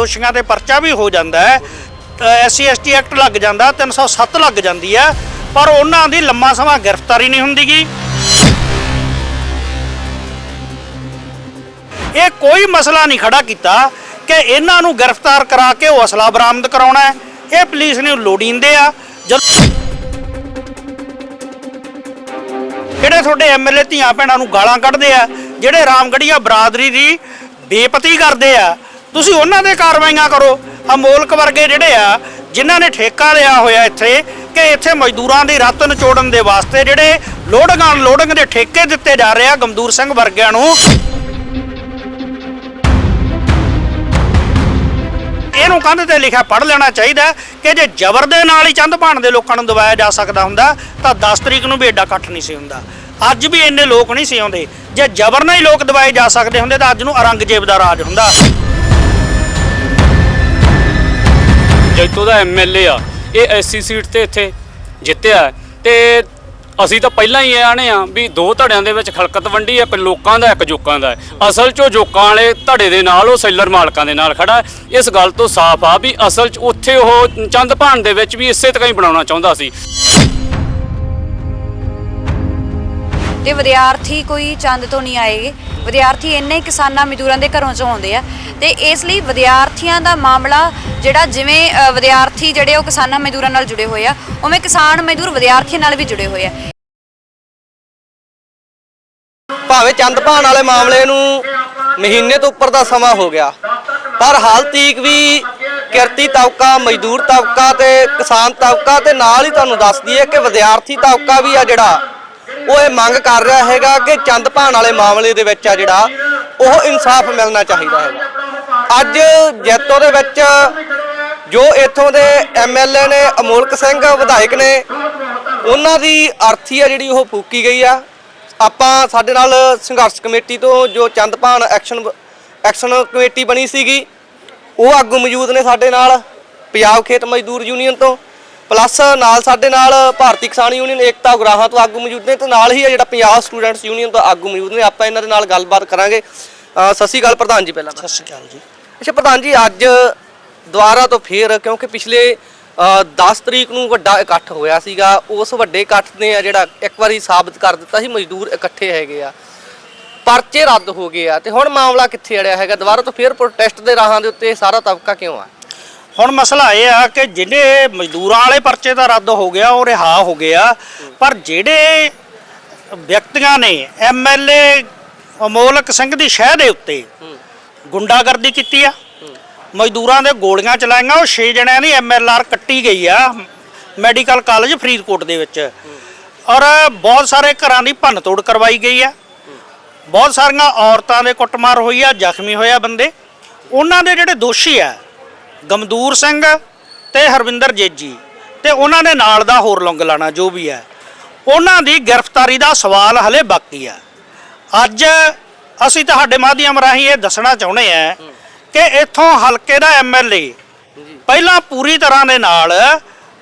ਦੋਸ਼ੀਆਂ ਤੇ ਪਰਚਾ ਵੀ ਹੋ ਜਾਂਦਾ ਹੈ। ਐਸਸੀ ਐਸਟੀ ਐਕਟ ਲੱਗ ਜਾਂਦਾ 307 ਲੱਗ ਜਾਂਦੀ ਹੈ, ਪਰ ਉਹਨਾਂ ਦੀ ਲੰਮਾ ਸਮਾਂ ਗ੍ਰਿਫਤਾਰੀ ਨਹੀਂ ਹੁੰਦੀਗੀ। ਇਹ ਕੋਈ ਮਸਲਾ ਨਹੀਂ ਖੜਾ ਕੀਤਾ ਕਿ ਇਹਨਾਂ ਨੂੰ ਗ੍ਰਿਫਤਾਰ ਕਰਾ ਕੇ ਉਹ ਅਸਲਾ ਬਰਾਮਦ ਕਰਾਉਣਾ ਹੈ। ਇਹ ਪੁਲਿਸ ਨੇ ਲੋੜੀਂਦੇ ਆ। ਜਿਹੜੇ ਤੁਹਾਡੇ ਐਮਐਲਏ ਧੀਆਂ ਭੈਣਾਂ ਨੂੰ ਗਾਲਾਂ ਕੱਢਦੇ ਆ, ਜਿਹੜੇ ਰਾਮਗੜੀਆ ਬਰਾਦਰੀ ਦੀ ਬੇਪਤੀ ਕਰਦੇ ਆ ਤੁਸੀਂ ਉਹਨਾਂ ਦੇ ਕਾਰਵਾਈਆਂ ਕਰੋ। ਅਮੋਲਕ ਵਰਗੇ ਜਿਹੜੇ ਆ, ਜਿਨ੍ਹਾਂ ਨੇ ਠੇਕਾ ਲਿਆ ਹੋਇਆ ਇੱਥੇ, ਕਿ ਇੱਥੇ ਮਜ਼ਦੂਰਾਂ ਦੀ ਰੱਤ ਨਿਚੋੜਨ ਦੇ ਵਾਸਤੇ ਜਿਹੜੇ ਲੋਡਿੰਗਾਂ ਲੋਡਿੰਗ ਦੇ ਠੇਕੇ ਦਿੱਤੇ ਜਾ ਰਹੇ ਆ ਗਮਦੂਰ ਸਿੰਘ ਵਰਗਿਆਂ ਨੂੰ। ਇਹਨੂੰ ਕੰਧ ਤੇ ਲਿਖਿਆ ਪੜ ਲੈਣਾ ਚਾਹੀਦਾ ਕਿ ਜੇ ਜ਼ਬਰ ਦੇ ਨਾਲ ਹੀ ਚੰਦ ਭਾਣ ਦੇ ਲੋਕਾਂ ਨੂੰ ਦਬਾਇਆ ਜਾ ਸਕਦਾ ਹੁੰਦਾ, ਤਾਂ 10 ਤਰੀਕ ਨੂੰ ਵੀ ਏਡਾ ਇਕੱਠ ਨਹੀਂ ਸੀ ਹੁੰਦਾ। ਅੱਜ ਵੀ ਇੰਨੇ ਲੋਕ ਨਹੀਂ ਸੀ ਆਉਂਦੇ। ਜੇ ਜ਼ਬਰ ਨਾਲ ਹੀ ਲੋਕ ਦਬਾਏ ਜਾ ਸਕਦੇ ਹੁੰਦੇ, ਤਾਂ ਅੱਜ ਨੂੰ ਔਰੰਗਜ਼ੇਬ ਦਾ ਰਾਜ ਹੁੰਦਾ। ਜੈਤੋ ਦਾ ਐਮਐਲਏ ਆ ਇਹ ਐਸਸੀ ਸੀਟ ਤੇ ਇੱਥੇ ਜਿੱਤਿਆ ਹੈ। ਤੇ ਅਸੀਂ ਤਾਂ ਪਹਿਲਾਂ ਹੀ ਆਣੇ ਆ ਵੀ ਦੋ ਧੜਿਆਂ ਦੇ ਵਿੱਚ ਖਲਕਤ ਵੰਡੀ ਹੈ, ਇੱਕ ਲੋਕਾਂ ਦਾ ਇੱਕ ਜੋਕਾਂ ਦਾ ਅਸਲ 'ਚ ਉਹ ਜੋਕਾਂ ਵਾਲੇ ਧੜੇ ਦੇ ਨਾਲ ਉਹ ਸੈਲਰ ਮਾਲਕਾਂ ਦੇ ਨਾਲ ਖੜਾ ਇਸ ਗੱਲ ਤੋਂ ਸਾਫ਼ ਆ ਵੀ ਅਸਲ 'ਚ ਉੱਥੇ ਉਹ ਚੰਦ ਭਾਣ ਦੇ ਵਿੱਚ ਵੀ ਇਸੇ ਤਰ੍ਹਾਂ ਹੀ ਬਣਾਉਣਾ ਚਾਹੁੰਦਾ ਸੀ। ਤੇ ਵਿਦਿਆਰਥੀ ਕੋਈ ਚੰਦ ਤੋਂ ਨਹੀਂ ਆਏਗੇ ਵਿਦਿਆਰਥੀ ਇੰਨੇ ਕਿਸਾਨਾਂ ਮਜ਼ਦੂਰਾਂ ਦੇ ਘਰੋਂ ਚੋਂ ਆਉਂਦੇ ਆ ਤੇ ਇਸ ਲਈ ਵਿਦਿਆਰਥੀਆਂ ਦਾ ਮਾਮਲਾ ਜਿਹੜਾ ਜਿਵੇਂ ਵਿਦਿਆਰਥੀ ਜਿਹੜੇ ਉਹ ਕਿਸਾਨਾਂ ਮਜ਼ਦੂਰਾਂ ਨਾਲ ਜੁੜੇ ਹੋਏ ਆ, ਉਵੇਂ ਕਿਸਾਨ ਮਜ਼ਦੂਰ ਵਿਦਿਆਰਥੀਆਂ ਨਾਲ ਵੀ ਜੁੜੇ ਹੋਏ ਆ। ਭਾਵੇਂ ਚੰਦ ਭਾਣ ਵਾਲੇ ਮਾਮਲੇ ਨੂੰ ਮਹੀਨੇ ਤੋਂ ਉੱਪਰ ਦਾ ਸਮਾਂ ਹੋ ਗਿਆ, ਪਰ ਹਾਲ ਤੀਕ ਵੀ ਕਿਰਤੀ ਤਬਕਾ, ਮਜ਼ਦੂਰ ਤਬਕਾ ਤੇ ਕਿਸਾਨ ਤਬਕਾ ਤੇ ਨਾਲ ਹੀ ਤੁਹਾਨੂੰ ਦੱਸ ਦਈਏ ਕਿ ਵਿਦਿਆਰਥੀ ਤਬਕਾ ਵੀ ਆ ਜਿਹੜਾ ਉਹ ਇਹ ਮੰਗ ਕਰ ਰਿਹਾ ਹੈਗਾ ਕਿ ਚੰਦ ਭਾਣ ਵਾਲੇ ਮਾਮਲੇ ਦੇ ਵਿੱਚ ਆ ਜਿਹੜਾ, ਉਹ ਇਨਸਾਫ ਮਿਲਣਾ ਚਾਹੀਦਾ ਹੈਗਾ। ਅੱਜ ਜੈਤੋ ਦੇ ਵਿੱਚ ਜੋ ਇੱਥੋਂ ਦੇ ਐਮਐਲਏ ਨੇ, ਅਮੋਲਕ ਸਿੰਘ ਵਿਧਾਇਕ ਨੇ, ਉਹਨਾਂ ਦੀ ਅਰਥੀ ਆ ਜਿਹੜੀ ਉਹ ਫੂਕੀ ਗਈ ਆ। ਆਪਾਂ ਸਾਡੇ ਨਾਲ ਸੰਘਰਸ਼ ਕਮੇਟੀ ਤੋਂ ਜੋ ਚੰਦਪਾਨ ਐਕਸ਼ਨ ਐਕਸ਼ਨ ਕਮੇਟੀ ਬਣੀ ਸੀਗੀ, ਉਹ ਆਗੂ ਮੌਜੂਦ ਨੇ ਸਾਡੇ ਨਾਲ, ਪੰਜਾਬ ਖੇਤ ਮਜ਼ਦੂਰ ਯੂਨੀਅਨ ਤੋਂ। ਪਲੱਸ ਨਾਲ ਸਾਡੇ ਨਾਲ ਭਾਰਤੀ ਕਿਸਾਨ ਯੂਨੀਅਨ ਏਕਤਾ ਉਗਰਾਹਾਂ ਤੋਂ ਆਗੂ ਮੌਜੂਦ ਨੇ ਤੇ ਨਾਲ ਹੀ ਆ ਜਿਹੜਾ ਪੰਜਾਬ ਸਟੂਡੈਂਟਸ ਯੂਨੀਅਨ ਤੋਂ ਆਗੂ ਮੌਜੂਦ ਨੇ। ਆਪਾਂ ਇਹਨਾਂ ਦੇ ਨਾਲ ਗੱਲਬਾਤ ਕਰਾਂਗੇ। ਸਤਿ ਸ਼੍ਰੀ ਅਕਾਲ ਪ੍ਰਧਾਨ ਜੀ ਪਹਿਲਾਂ ਤਾਂ। ਸਤਿ ਸ਼੍ਰੀ ਅਕਾਲ ਜੀ। ਅੱਛਾ ਪ੍ਰਧਾਨ ਜੀ ਅੱਜ ਦੁਬਾਰਾ ਤੋਂ ਫੇਰ ਕਿਉਂਕਿ ਪਿਛਲੇ ਅ, 10 ਤਰੀਕ ਨੂੰ ਵੱਡਾ ਇਕੱਠ ਹੋਇਆ ਸੀਗਾ। ਉਸ ਵੱਡੇ ਇਕੱਠ ਨੇ ਆ ਜਿਹੜਾ ਇੱਕ ਵਾਰੀ ਸਾਬਤ ਕਰ ਦਿੱਤਾ ਸੀ ਮਜ਼ਦੂਰ ਇਕੱਠੇ ਹੈਗੇ ਆ। ਪਰਚੇ ਰੱਦ ਹੋ ਗਏ ਆ। ਤੇ ਹੁਣ ਮਾਮਲਾ ਕਿੱਥੇ ਅੜਿਆ ਹੈਗਾ? ਦੁਬਾਰਾ ਤੋਂ ਫੇਰ ਪ੍ਰੋਟੈਸਟ ਦੇ ਰਾਹਾਂ ਦੇ ਉੱਤੇ ਸਾਰਾ ਤਬਕਾ ਕਿਉਂ ਆ? ਹੁਣ ਮਸਲਾ ਇਹ ਆ ਕਿ ਜਿਹੜੇ ਮਜ਼ਦੂਰਾਂ ਵਾਲੇ ਪਰਚੇ ਤਾਂ ਰੱਦ ਹੋ ਗਿਆ, ਉਹ ਰਿਹਾ ਹੋ ਗਿਆ। ਪਰ ਜਿਹੜੇ ਵਿਅਕਤੀਆਂ ਨੇ ਐਮਐਲਏ ਅਮੋਲਕ ਸਿੰਘ ਦੀ ਸ਼ਹਿ ਦੇ ਉੱਤੇ ਗੁੰਡਾਗਰਦੀ ਕੀਤੀ ਆ। ਮਜ਼ਦੂਰਾਂ ਦੇ ਗੋਲੀਆਂ ਚਲਾਈਆਂ, ਉਹ 6 ਜਣਿਆਂ ਦੀ ਐਮਐਲਆਰ ਕੱਟੀ ਗਈ ਆ ਮੈਡੀਕਲ ਕਾਲਜ ਫਰੀਦਕੋਟ ਦੇ ਵਿੱਚ। ਔਰ ਬਹੁਤ ਸਾਰੇ ਘਰਾਂ ਦੀ ਭੰਨ ਤੋੜ ਕਰਵਾਈ ਗਈ ਆ। ਬਹੁਤ ਸਾਰੀਆਂ ਔਰਤਾਂ ਦੇ ਕੁੱਟਮਾਰ ਹੋਈ ਆ, ਜ਼ਖਮੀ ਹੋਇਆ ਬੰਦੇ। ਉਹਨਾਂ ਦੇ ਜਿਹੜੇ ਦੋਸ਼ੀ ਆ ਗਮਦੂਰ ਸਿੰਘ ਤੇ ਹਰਵਿੰਦਰ ਜੇਜੀ ਤੇ ਉਹਨਾਂ ਦੇ ਨਾਲ ਦਾ ਹੋਰ ਲੰਗ ਲਾਣਾ ਜੋ ਵੀ ਹੈ, ਉਹਨਾਂ ਦੀ ਗ੍ਰਿਫਤਾਰੀ ਦਾ ਸਵਾਲ ਹਲੇ ਬਾਕੀ ਆ ਅੱਜ ਅਸੀਂ ਤੁਹਾਡੇ ਮਾਧਿਅਮ ਰਾਹੀਂ ਇਹ ਦੱਸਣਾ ਚਾਹੁੰਦੇ ਆ ਕਿ ਇੱਥੋਂ ਹਲਕੇ ਦਾ ਐਮਐਲਏ ਪਹਿਲਾਂ ਪੂਰੀ ਤਰ੍ਹਾਂ ਦੇ ਨਾਲ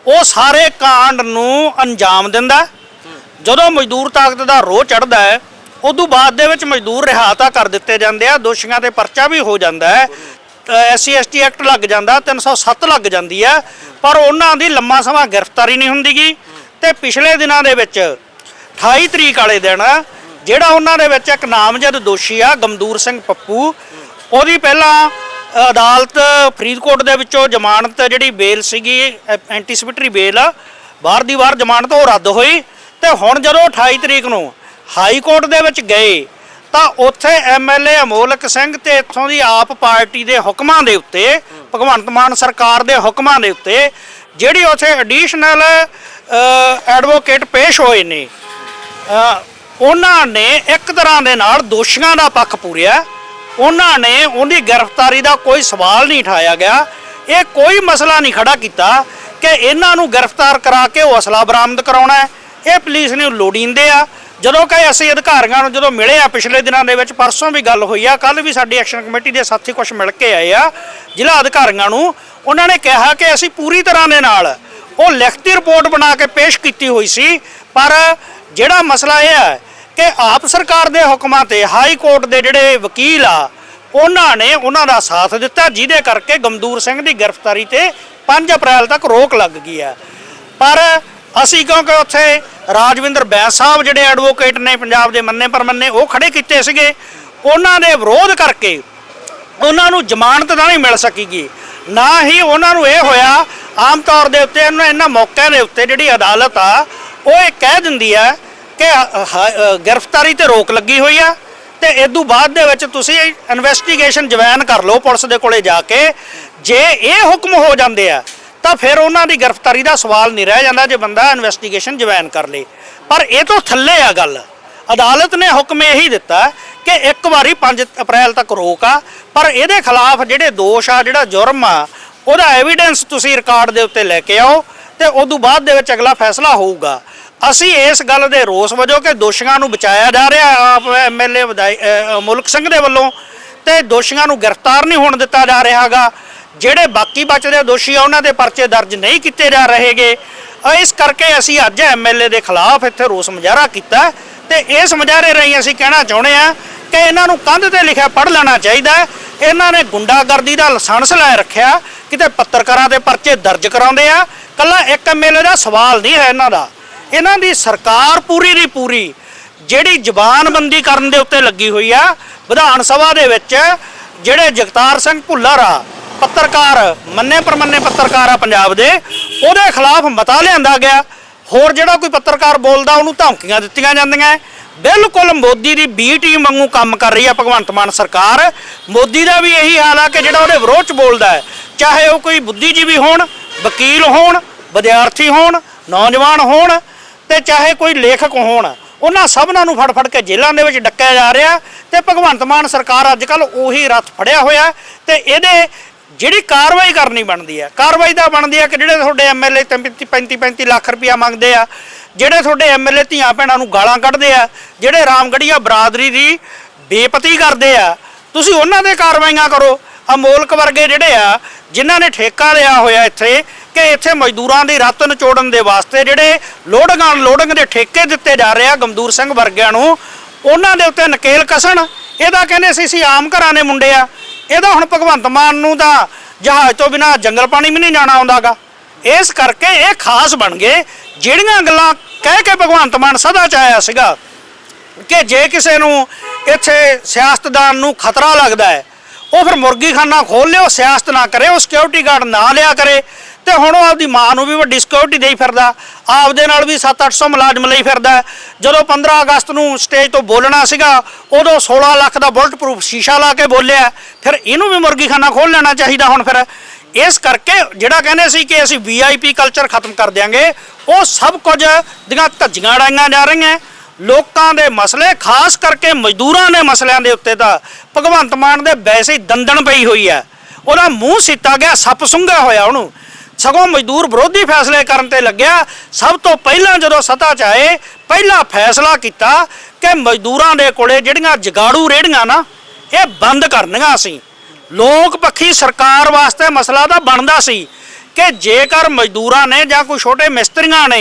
ਉਹ ਸਾਰੇ ਕਾਂਡ ਨੂੰ ਅੰਜਾਮ ਦਿੰਦਾ ਜਦੋਂ ਮਜ਼ਦੂਰ ਤਾਕਤ ਦਾ ਰੋਹ ਚੜਦਾ ਹੈ, ਉਦੋਂ ਬਾਅਦ ਦੇ ਵਿੱਚ ਮਜ਼ਦੂਰ ਰਿਹਾ ਤਾਂ ਕਰ ਦਿੱਤੇ ਜਾਂਦੇ ਆ, ਦੋਸ਼ੀਆਂ ਤੇ ਪਰਚਾ ਵੀ ਹੋ ਜਾਂਦਾ ਹੈ। ਐਸਸੀ ਐਸਟੀ ਐਕਟ ਲੱਗ ਜਾਂਦਾ 307 ਲੱਗ ਜਾਂਦੀ ਹੈ ਪਰ ਉਹਨਾਂ ਦੀ ਲੰਮਾ ਸਮਾਂ ਗ੍ਰਿਫਤਾਰੀ ਨਹੀਂ ਹੁੰਦੀਗੀ। ਤੇ ਪਿਛਲੇ ਦਿਨਾਂ ਦੇ ਵਿੱਚ 28 ਤਰੀਕ ਵਾਲੇ ਦਿਨ, ਜਿਹੜਾ ਉਹਨਾਂ ਦੇ ਵਿੱਚ ਇੱਕ ਨਾਮਜ਼ਦ ਦੋਸ਼ੀ ਆ ਗਮਦੂਰ ਸਿੰਘ ਪੱਪੂ, ਉਹਦੀ ਪਹਿਲਾਂ ਅਦਾਲਤ ਫਰੀਦਕੋਟ ਦੇ ਵਿੱਚੋਂ ਜ਼ਮਾਨਤ ਜਿਹੜੀ ਬੇਲ ਸੀਗੀ ਐਂਟੀਸਪਿਟਰੀ ਬੇਲ ਬਾਹਰ ਦੀ ਬਾਹਰ ਜ਼ਮਾਨਤ ਉਹ ਰੱਦ ਹੋਈ। ਤੇ ਹੁਣ ਜਦੋਂ 28 ਤਰੀਕ ਨੂੰ ਹਾਈ ਕੋਰਟ ਦੇ ਵਿੱਚ ਗਏ ਤਾਂ ਉੱਥੇ ਐਮਐਲਏ ਅਮੋਲਕ ਸਿੰਘ ਤੇ ਇੱਥੋਂ ਦੀ ਆਪ ਪਾਰਟੀ ਦੇ ਹੁਕਮਾਂ ਦੇ ਉੱਤੇ, ਭਗਵੰਤ ਮਾਨ ਸਰਕਾਰ ਦੇ ਹੁਕਮਾਂ ਦੇ ਉੱਤੇ, ਜਿਹੜੀ ਉੱਥੇ ਐਡੀਸ਼ਨਲ ਐਡਵੋਕੇਟ ਪੇਸ਼ ਹੋਏ ਨੇ ਉਹਨਾਂ ਨੇ ਇੱਕ ਤਰ੍ਹਾਂ ਦੇ ਨਾਲ ਦੋਸ਼ੀਆਂ ਦਾ ਪੱਖ ਪੂਰਿਆ। ਉਹਨਾਂ ਨੇ ਉਹਦੀ ਗ੍ਰਿਫਤਾਰੀ ਦਾ ਕੋਈ ਸਵਾਲ ਨਹੀਂ ਉਠਾਇਆ ਗਿਆ। ਇਹ ਕੋਈ ਮਸਲਾ ਨਹੀਂ ਖੜਾ ਕੀਤਾ ਕਿ ਇਹਨਾਂ ਨੂੰ ਗ੍ਰਿਫਤਾਰ ਕਰਾ ਕੇ ਉਹ ਅਸਲਾ ਬਰਾਮਦ ਕਰਾਉਣਾ ਹੈ। ਇਹ ਪੁਲਿਸ ਨੂੰ ਲੋੜੀਂਦੇ ਆ। ਜਦੋਂ ਕਿ ਅਸੀਂ ਅਧਿਕਾਰੀਆਂ ਨੂੰ, ਜਦੋਂ ਮਿਲੇ ਆ ਪਿਛਲੇ ਦਿਨਾਂ ਦੇ ਵਿੱਚ, ਪਰਸੋਂ ਵੀ ਗੱਲ ਹੋਈ ਆ ਕੱਲ ਵੀ ਸਾਡੀ ਐਕਸ਼ਨ ਕਮੇਟੀ ਦੇ ਸਾਥੀ ਕੁਝ ਮਿਲ ਕੇ ਆਏ ਆ, ਜ਼ਿਲ੍ਹਾ ਅਧਿਕਾਰੀਆਂ ਨੂੰ, ਉਹਨਾਂ ਨੇ ਕਿਹਾ ਕਿ ਅਸੀਂ ਪੂਰੀ ਤਰ੍ਹਾਂ ਦੇ ਨਾਲ ਉਹ ਲਿਖਤੀ ਰਿਪੋਰਟ ਬਣਾ ਕੇ ਪੇਸ਼ ਕੀਤੀ ਹੋਈ ਸੀ, ਪਰ ਜਿਹੜਾ ਮਸਲਾ ਇਹ ਹੈ ਕਿ ਆਪ ਸਰਕਾਰ ਦੇ ਹੁਕਮਾਂ ਤੇ ਹਾਈ ਕੋਰਟ ਦੇ ਜਿਹੜੇ ਵਕੀਲ ਆ, ਉਹਨਾਂ ਨੇ ਉਹਨਾਂ ਦਾ ਸਾਥ ਦਿੱਤਾ, ਜਿਹਦੇ ਕਰਕੇ ਗਮਦੂਰ ਸਿੰਘ ਦੀ ਗ੍ਰਿਫਤਾਰੀ ਤੇ 5 ਅਪ੍ਰੈਲ ਤੱਕ ਰੋਕ ਲੱਗ ਗਈ ਹੈ। ਪਰ ਅਸੀਂ ਕਿਉਂਕਿ ਉੱਥੇ ਰਾਜਵਿੰਦਰ ਬੈਂਸ ਸਾਹਿਬ ਜਿਹੜੇ ਐਡਵੋਕੇਟ ਨੇ ਪੰਜਾਬ ਦੇ ਮੰਨੇ ਪਰਮੰਨੇ, ਉਹ ਖੜੇ ਕੀਤੇ ਸੀਗੇ। ਉਹਨਾਂ ਦੇ ਵਿਰੋਧ ਕਰਕੇ ਉਹਨਾਂ ਨੂੰ ਜ਼ਮਾਨਤ ਤਾਂ ਨਹੀਂ ਮਿਲ ਸਕੇਗੀ। ਨਾ ਹੀ ਉਹਨਾਂ ਨੂੰ ਇਹ ਹੋਇਆ, ਆਮ ਤੌਰ ਦੇ ਉੱਤੇ ਉਹਨਾਂ ਇਹਨਾਂ ਮੌਕਿਆਂ ਦੇ ਉੱਤੇ ਜਿਹੜੀ ਅਦਾਲਤ ਆ, ਉਹ ਇਹ ਕਹਿ ਦਿੰਦੀ ਹੈ ਕਿ ਗ੍ਰਿਫਤਾਰੀ ਤੇ ਰੋਕ ਲੱਗੀ ਹੋਈ ਆ। ਤੇ ਇਦੋਂ ਬਾਅਦ ਦੇ ਵਿੱਚ ਤੁਸੀਂ ਇਨਵੈਸਟੀਗੇਸ਼ਨ ਜਵੈਨ ਕਰ ਲਓ ਪੁਲਿਸ ਦੇ ਕੋਲੇ ਜਾ ਕੇ। ਜੇ ਇਹ ਹੁਕਮ ਹੋ ਜਾਂਦੇ ਆ ਤਾਂ ਫਿਰ ਉਹਨਾਂ ਦੀ ਗ੍ਰਿਫਤਾਰੀ ਦਾ ਸਵਾਲ ਨਹੀਂ ਰਹਿ ਜਾਂਦਾ ਜੇ ਬੰਦਾ ਇਨਵੈਸਟੀਗੇਸ਼ਨ ਜੁਆਇਨ ਕਰ ਲੇ। ਪਰ ਇਹ ਤੋਂ ਥੱਲੇ ਆ ਗੱਲ। ਅਦਾਲਤ ਨੇ ਹੁਕਮ ਇਹੀ ਦਿੱਤਾ ਕਿ ਇੱਕ ਵਾਰੀ 5 ਅਪ੍ਰੈਲ ਤੱਕ ਰੋਕ ਆ, ਪਰ ਇਹਦੇ ਖਿਲਾਫ ਜਿਹੜੇ ਦੋਸ਼ ਆ, ਜਿਹੜਾ ਜੁਰਮ ਆ, ਉਹਦਾ ਐਵੀਡੈਂਸ ਤੁਸੀਂ ਰਿਕਾਰਡ ਦੇ ਉੱਤੇ ਲੈ ਕੇ ਆਓ ਤੇ ਉਦੋਂ ਬਾਅਦ ਦੇ ਵਿੱਚ ਅਗਲਾ ਫੈਸਲਾ ਹੋਊਗਾ। ਅਸੀਂ ਇਸ ਗੱਲ ਦੇ ਰੋਸ ਵਜੋਂ ਕਿ ਦੋਸ਼ੀਆਂ ਨੂੰ ਬਚਾਇਆ ਜਾ ਰਿਹਾ ਆਪ ਐਮਐਲਏ ਮੁਲਕ ਸਿੰਘ ਦੇ ਵੱਲੋਂ ਤੇ ਦੋਸ਼ੀਆਂ ਨੂੰ ਗ੍ਰਿਫਤਾਰ ਨਹੀਂ ਹੋਣ ਦਿੱਤਾ ਜਾ ਰਿਹਾਗਾ। ਜਿਹੜੇ ਬਾਕੀ ਬਚਦੇ ਦੋਸ਼ੀ ਆ ਉਹਨਾਂ ਦੇ ਪਰਚੇ ਦਰਜ ਨਹੀਂ ਕੀਤੇ ਜਾ ਰਹੇਗੇ। ਅ, ਇਸ ਕਰਕੇ ਅਸੀਂ ਅੱਜ ਐਮਐਲਏ ਦੇ ਖਿਲਾਫ ਇੱਥੇ ਰੋਸ ਮੁਜ਼ਾਹਰਾ ਕੀਤਾ ਤੇ ਇਸ ਮੁਜ਼ਾਹਰੇ ਰਾਹੀਂ ਅਸੀਂ ਕਹਿਣਾ ਚਾਹੁੰਦੇ ਆ ਕਿ ਇਹਨਾਂ ਨੂੰ ਕੰਧ ਤੇ ਲਿਖਿਆ ਪੜ੍ਹ ਲੈਣਾ ਚਾਹੀਦਾ ਇਹਨਾਂ ਨੇ ਗੁੰਡਾਗਰਦੀ ਦਾ ਲਾਇਸੈਂਸ ਲੈ ਰੱਖਿਆ ਕਿਤੇ ਪੱਤਰਕਾਰਾਂ ਦੇ ਪਰਚੇ ਦਰਜ ਕਰਾਉਂਦੇ ਆ। ਕੱਲਾ ਇੱਕ ਐਮਐਲਏ ਦਾ ਸਵਾਲ ਨਹੀਂ ਹੈ ਇਹਨਾਂ ਦਾ। ਇਹਨਾਂ ਦੀ ਸਰਕਾਰ ਪੂਰੀ ਦੀ ਪੂਰੀ ਜਿਹੜੀ ਜ਼ਬਾਨਬੰਦੀ ਕਰਨ ਦੇ ਉੱਤੇ ਲੱਗੀ ਹੋਈ ਆ ਵਿਧਾਨ ਸਭਾ ਦੇ ਵਿੱਚ ਜਿਹੜੇ ਜਗਤਾਰ ਸਿੰਘ ਭੁੱਲਰ ਆ ਪੱਤਰਕਾਰ, ਮੰਨੇ ਪਰਮੰਨੇ ਪੱਤਰਕਾਰ ਆ ਪੰਜਾਬ ਦੇ, ਉਹਦੇ ਖਿਲਾਫ ਮਤਾ ਲਿਆਂਦਾ ਗਿਆ। ਹੋਰ ਜਿਹੜਾ ਕੋਈ ਪੱਤਰਕਾਰ ਬੋਲਦਾ, ਉਹਨੂੰ ਧਮਕੀਆਂ ਦਿੱਤੀਆਂ ਜਾਂਦੀਆਂ। ਬਿਲਕੁਲ ਮੋਦੀ ਦੀ ਬੀ ਟੀਮ ਵਾਂਗੂ ਕੰਮ ਕਰ ਰਹੀ ਆ ਭਗਵੰਤ ਮਾਨ ਸਰਕਾਰ। ਮੋਦੀ ਦਾ ਵੀ ਇਹੀ ਹਾਲ ਆ ਕਿ ਜਿਹੜਾ ਉਹਦੇ ਵਿਰੋਧ ਚ ਬੋਲਦਾ ਹੈ, ਚਾਹੇ ਉਹ ਕੋਈ ਬੁੱਧੀਜੀਵੀ ਹੋਣ, ਵਕੀਲ ਹੋਣ, ਵਿਦਿਆਰਥੀ ਹੋਣ, ਨੌਜਵਾਨ ਹੋਣ, ਤੇ ਚਾਹੇ ਕੋਈ ਲੇਖਕ ਹੋਣ, ਉਹਨਾਂ ਸਭਨਾਂ ਨੂੰ ਫੜ ਫੜ ਕੇ ਜੇਲ੍ਹਾਂ ਦੇ ਵਿੱਚ ਡੱਕਿਆ ਜਾ ਰਿਹਾ। ਤੇ ਭਗਵੰਤ ਮਾਨ ਸਰਕਾਰ ਅੱਜ ਕੱਲ ਉਹੀ ਰੱਥ ਫੜਿਆ ਹੋਇਆ ਤੇ ਇਹਦੇ ਜਿਹੜੀ ਕਾਰਵਾਈ ਕਰਨੀ ਬਣਦੀ ਹੈ ਕਾਰਵਾਈ ਤਾਂ ਬਣਦੀ ਹੈ ਕਿ ਜਿਹੜੇ ਤੁਹਾਡੇ ਐਮਐਲਏ 35 35 ਲੱਖ ਰੁਪਇਆ ਮੰਗਦੇ ਆ, ਜਿਹੜੇ ਤੁਹਾਡੇ ਐਮਐਲਏ ਧੀਆਂ ਭੈਣਾਂ ਨੂੰ ਗਾਲਾਂ ਕੱਢਦੇ ਆ, ਜਿਹੜੇ ਰਾਮਗੜੀਆ ਬਰਾਦਰੀ ਦੀ ਬੇਪਤੀ ਕਰਦੇ ਆ, ਤੁਸੀਂ ਉਹਨਾਂ ਦੇ ਕਾਰਵਾਈਆਂ ਕਰੋ। ਅਮੋਲਕ ਵਰਗੇ ਜਿਹੜੇ ਆ, ਜਿਨ੍ਹਾਂ ਨੇ ਠੇਕਾ ਲਿਆ ਹੋਇਆ ਇੱਥੇ, ਕਿ ਇੱਥੇ ਮਜ਼ਦੂਰਾਂ ਦੀ ਰੱਤ ਨਿਚੋੜਨ ਦੇ ਵਾਸਤੇ ਜਿਹੜੇ ਲੋਡਿੰਗਾਂ ਲੋਡਿੰਗ ਦੇ ਠੇਕੇ ਦਿੱਤੇ ਜਾ ਰਹੇ ਆ ਗਮਦੂਰ ਸਿੰਘ ਵਰਗਿਆਂ ਨੂੰ, ਉਹਨਾਂ ਦੇ ਉੱਤੇ ਨਕੇਲ ਕਸਣ। ਇਹਦਾ ਕਹਿੰਦੇ ਸੀ ਸੀ ਆਮ ਘਰਾਂ ਦੇ ਮੁੰਡੇ ਆ। ਇਹਦਾ ਹੁਣ ਭਗਵੰਤ ਮਾਨ ਨੂੰ ਤਾਂ ਜਹਾਜ਼ ਤੋਂ ਬਿਨਾ ਜੰਗਲ ਪਾਣੀ ਵੀ ਨਹੀਂ ਜਾਣਾ ਆਉਂਦਾਗਾ। ਇਸ ਕਰਕੇ ਇਹ ਖਾਸ ਬਣ ਗਏ, ਜਿਹੜੀਆਂ ਗੱਲਾਂ ਕਹਿ ਕੇ ਭਗਵੰਤ ਮਾਨ ਸਦਾ ਚ ਆਇਆ ਸੀਗਾ ਕਿ ਜੇ ਕਿਸੇ ਨੂੰ ਇੱਥੇ ਸਿਆਸਤਦਾਨ ਨੂੰ ਖਤਰਾ ਲੱਗਦਾ ਹੈ, ਉਹ ਫਿਰ ਮੁਰਗੀਖਾਨਾ ਖੋਲ ਲਿਓ, ਸਿਆਸਤ ਨਾ ਕਰੇ, ਉਹ ਸਿਕਿਉਰਿਟੀ ਗਾਰਡ ਨਾ ਲਿਆ ਕਰੇ ਤੇ ਹੁਣ ਉਹ ਆਪਦੀ ਮਾਂ ਨੂੰ ਵੀ ਵੱਡੀ ਸਿਕਿਉਰਿਟੀ ਦੇਈ ਫਿਰਦਾ, ਆਪਦੇ ਨਾਲ ਵੀ 7-800 ਮੁਲਾਜ਼ਮ ਲਈ ਫਿਰਦਾ। ਜਦੋਂ 15 ਅਗਸਤ ਨੂੰ ਸਟੇਜ ਤੋਂ ਬੋਲਣਾ ਸੀਗਾ, ਉਦੋਂ 16 ਲੱਖ ਦਾ ਬੁਲਟ ਪ੍ਰੂਫ ਸ਼ੀਸ਼ਾ ਲਾ ਕੇ ਬੋਲਿਆ। ਫਿਰ ਇਹਨੂੰ ਵੀ ਮੁਰਗੀਖਾਨਾ ਖੋਲ ਲੈਣਾ ਚਾਹੀਦਾ ਹੁਣ ਫਿਰ। ਇਸ ਕਰਕੇ ਜਿਹੜਾ ਕਹਿੰਦੇ ਸੀ ਕਿ ਅਸੀਂ ਵੀਆਈਪੀ ਕਲਚਰ ਖਤਮ ਕਰ ਦਿਆਂਗੇ, ਉਹ ਸਭ ਕੁਝ ਦੀਆਂ ਧੱਜੀਆਂ ਡਾਈਆਂ ਜਾ ਰਹੀਆਂ। ਲੋਕਾਂ ਦੇ ਮਸਲੇ, ਖਾਸ ਕਰਕੇ ਮਜ਼ਦੂਰਾਂ ਦੇ ਮਸਲਿਆਂ ਦੇ ਉੱਤੇ ਤਾਂ ਭਗਵੰਤ ਮਾਨ ਦੇ ਵੈਸੇ ਹੀ ਦੰਦਣ ਪਈ ਹੋਈ ਹੈ। ਉਹਦਾ ਮੂੰਹ ਸਿੱਟਾ ਗਿਆ, ਸੱਪ ਸੁੰਘਿਆ ਹੋਇਆ ਉਹਨੂੰ। ਸਗੋਂ ਮਜ਼ਦੂਰ ਵਿਰੋਧੀ ਫੈਸਲੇ ਕਰਨ ਤੇ ਲੱਗਿਆ। ਸਭ ਤੋਂ ਪਹਿਲਾਂ ਜਦੋਂ ਸੱਤਾ 'ਚ ਆਏ, ਪਹਿਲਾ ਫੈਸਲਾ ਕੀਤਾ ਕਿ ਮਜ਼ਦੂਰਾਂ ਦੇ ਕੋਲੇ ਜਿਹੜੀਆਂ ਜਗਾੜੂ ਰੇੜੀਆਂ ਨਾ, ਇਹ ਬੰਦ ਕਰਨੀਆਂ ਅਸੀਂ ਲੋਕ ਪੱਖੀ ਸਰਕਾਰ ਵਾਸਤੇ ਮਸਲਾ ਤਾਂ ਬਣਦਾ ਸੀ ਕਿ ਜੇਕਰ ਮਜ਼ਦੂਰਾਂ ਨੇ ਜਾਂ ਕੋਈ ਛੋਟੇ ਮਿਸਤਰੀਆਂ ਨੇ